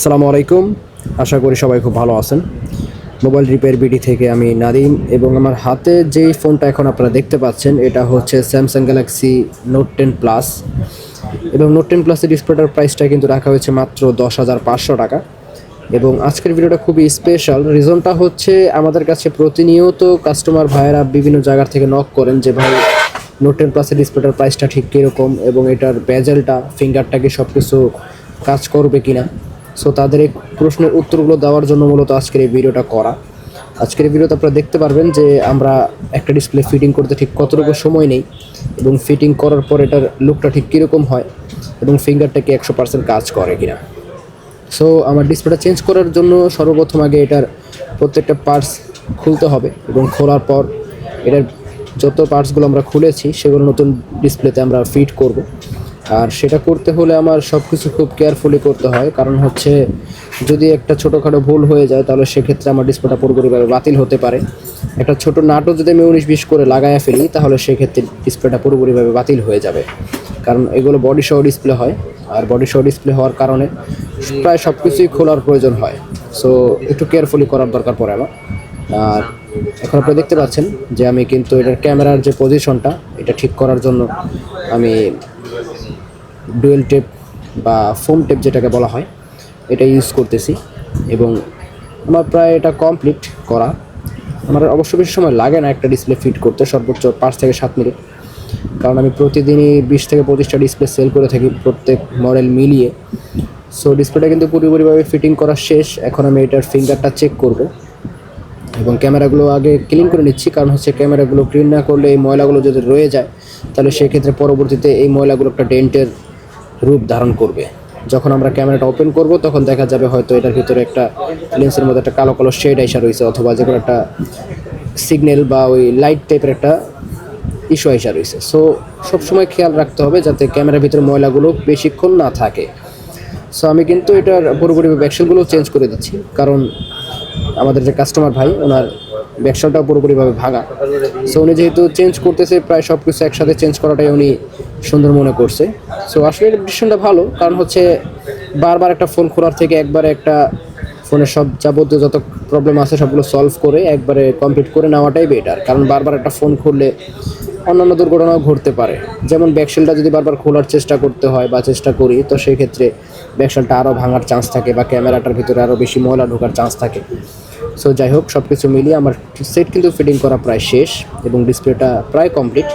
আসসালামু আলাইকুম। আশা করি সবাই খুব ভালো আছেন। মোবাইল রিপেয়ার বিডি থেকে আমি নাদিম এবং আমার হাতে যেই ফোনটা এখন আপনারা দেখতে পাচ্ছেন, এটা হচ্ছে Samsung Galaxy note ten plus এবং নোট টেন প্লাসের ডিসপ্লেটার প্রাইসটা কিন্তু রাখা হয়েছে মাত্র দশ হাজার পাঁচশো টাকা। এবং আজকের ভিডিওটা খুবই স্পেশাল রিজনটা হচ্ছে আমাদের কাছে প্রতিনিয়ত কাস্টমার ভাইয়েরা বিভিন্ন জায়গার থেকে নক করেন যে, ভাই নোট টেন প্লাসের ডিসপ্লেটার প্রাইসটা ঠিক কীরকম এবং এটার ব্যাজেলটা ফিঙ্গারটাকে সব কিছু কাজ করবে কিনা? সো তাদের এই প্রশ্নের উত্তরগুলো দেওয়ার জন্য মূলত আজকের এই ভিডিওটা করা। আজকের ভিডিওতে আপনারা দেখতে পারবেন যে আমরা একটা ডিসপ্লে ফিটিং করতে ঠিক কতটুকু সময় নেই এবং ফিটিং করার পর এটার লুকটা ঠিক কীরকম হয় এবং ফিঙ্গারটা কি একশো পার্সেন্ট কাজ করে কিনা। সো আমার ডিসপ্লেটা চেঞ্জ করার জন্য সর্বপ্রথম আগে এটার প্রত্যেকটা পার্টস খুলতে হবে এবং খোলার পর এটার যত পার্টসগুলো আমরা খুলেছি সেগুলো নতুন ডিসপ্লেতে আমরা ফিট করব। আর সেটা করতে হলে আমার সব কিছু খুব কেয়ারফুলি করতে হয়। কারণ হচ্ছে, যদি একটা ছোটোখাটো ভুল হয়ে যায়, তাহলে সেক্ষেত্রে আমার ডিসপ্লেটা পুরোপুরিভাবে বাতিল হতে পারে। একটা ছোট নাটও যদি আমি উনিশ বিশ করে লাগাইয়া ফেলি, তাহলে সেক্ষেত্রে ডিসপ্লেটা পুরোপুরিভাবে বাতিল হয়ে যাবে। কারণ এগুলো বডি সহ ডিসপ্লে হয়। আর বডি সহ ডিসপ্লে হওয়ার কারণে প্রায় সব কিছুই খোলার প্রয়োজন হয়। সো একটু কেয়ারফুলি করার দরকার পড়ে আমার। আর এখন আপনারা দেখতে পাচ্ছেন যে আমি কিন্তু এটার ক্যামেরার যে পজিশনটা এটা ঠিক করার জন্য আমি ডুয়েল টেপ বা ফোম টেপ যেটাকে বলা হয়, এটা ইউজ করতেছি এবং আমার প্রায় এটা কমপ্লিট করা। আমার অবশ্য বেশি সময় লাগে না একটা ডিসপ্লে ফিট করতে, সর্বোচ্চ পাঁচ থেকে সাত মিনিট। কারণ আমি প্রতিদিনই বিশ থেকে পঁচিশটা ডিসপ্লে সেল করে থাকি প্রত্যেক মডেল মিলিয়ে। সো ডিসপ্লেটা কিন্তু পুরোপুরিভাবে ফিটিং করা শেষ। এখন আমি এটার ফিঙ্গারটা চেক করব। এবং ক্যামেরাগুলো আগে ক্লিন করে নিচ্ছি। কারণ হচ্ছে ক্যামেরাগুলো ক্লিন না করলে এই ময়লাগুলো যদি রয়ে যায়, তাহলে সেক্ষেত্রে পরবর্তীতে এই ময়লাগুলো একটা ডেন্টের রূপ ধারণ করবে। যখন আমরা ক্যামেরাটা ওপেন করব, তখন দেখা যাবে হয়তো এটার ভিতরে একটা লেন্সের মধ্যে একটা কালো কালো শেড আইসা রয়েছে, অথবা যে কোনো একটা সিগন্যাল বা ওই লাইট টাইপের একটা ইস্যু আইসা রয়েছে। সো সবসময় খেয়াল রাখতে হবে যাতে ক্যামেরার ভিতরে ময়লাগুলো বেশিক্ষণ না থাকে। সো আমি কিন্তু এটার পুরোপুরি ব্যাকসেলগুলো চেঞ্জ করে দিচ্ছি, কারণ আমাদের যে কাস্টমার ভাই, ওনার ব্যাকসেলটাও পুরোপুরিভাবে ভাঙা। সো উনি যেহেতু চেঞ্জ করতেছে, প্রায় সব কিছু একসাথে চেঞ্জ করাটাই উনি সুন্দর মনে করছে। সো আসলে ডিসিশনটা ভালো। কারণ হচ্ছে, বারবার একটা ফোন খোলার থেকে একবারে একটা ফোনের সব যাবতীয় যত প্রবলেম আছে, সবগুলো সলভ করে একবারে কমপ্লিট করে নেওয়াটাই বেটার কারণ বারবার একটা ফোন খুললে অন্যান্য দুর্ঘটনাও ঘটতে পারে। যেমন ব্যাকসেলটা যদি বারবার খোলার চেষ্টা করতে হয় বা চেষ্টা করি, তো সেই ক্ষেত্রে ব্যাকসেলটা আরও ভাঙার চান্স থাকে বা ক্যামেরাটার ভিতরে আরও বেশি ময়লা ঢোকার চান্স থাকে। সো যাই হোক সব কিছু মিলিয়ে আমার সেট কিন্তু ফিটিং করা প্রায় শেষ এবং ডিসপ্লেটা প্রায় কমপ্লিট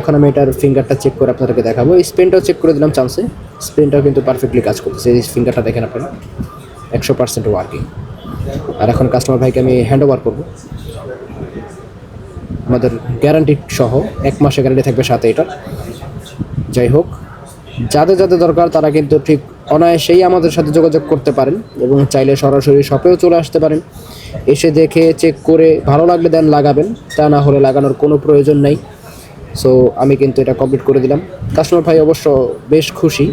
এখন আমি এটার ফিঙ্গারটা চেক করে আপনাদেরকে দেখাবো। স্পেনটাও চেক করে দিলাম চান্সে স্পেনটাও কিন্তু পারফেক্টলি কাজ করতেছে। এই ফিঙ্গারটা দেখেন আপনারা। একশো পার্সেন্ট ওয়ার্কিং আর এখন কাস্টমার ভাইকে আমি হ্যান্ড ওভার করব। আমাদের গ্যারান্টি সহ এক মাসের গ্যারান্টি থাকবে সাথে এটা যাই হোক, যাদের যাদের দরকার তারা কিন্তু ঠিক অনায়াসেই আমাদের সাথে যোগাযোগ করতে পারেন এবং চাইলে সরাসরি শপেও চলে আসতে পারেন। এসে দেখে চেক করে ভালো লাগলে দেন লাগাবেন। তা না হলে লাগানোর কোনো প্রয়োজন নেই। সো আমি কিন্তু এটা কমপ্লিট করে দিলাম। কাস্টমার ভাই অবশ্য বেশ খুশি।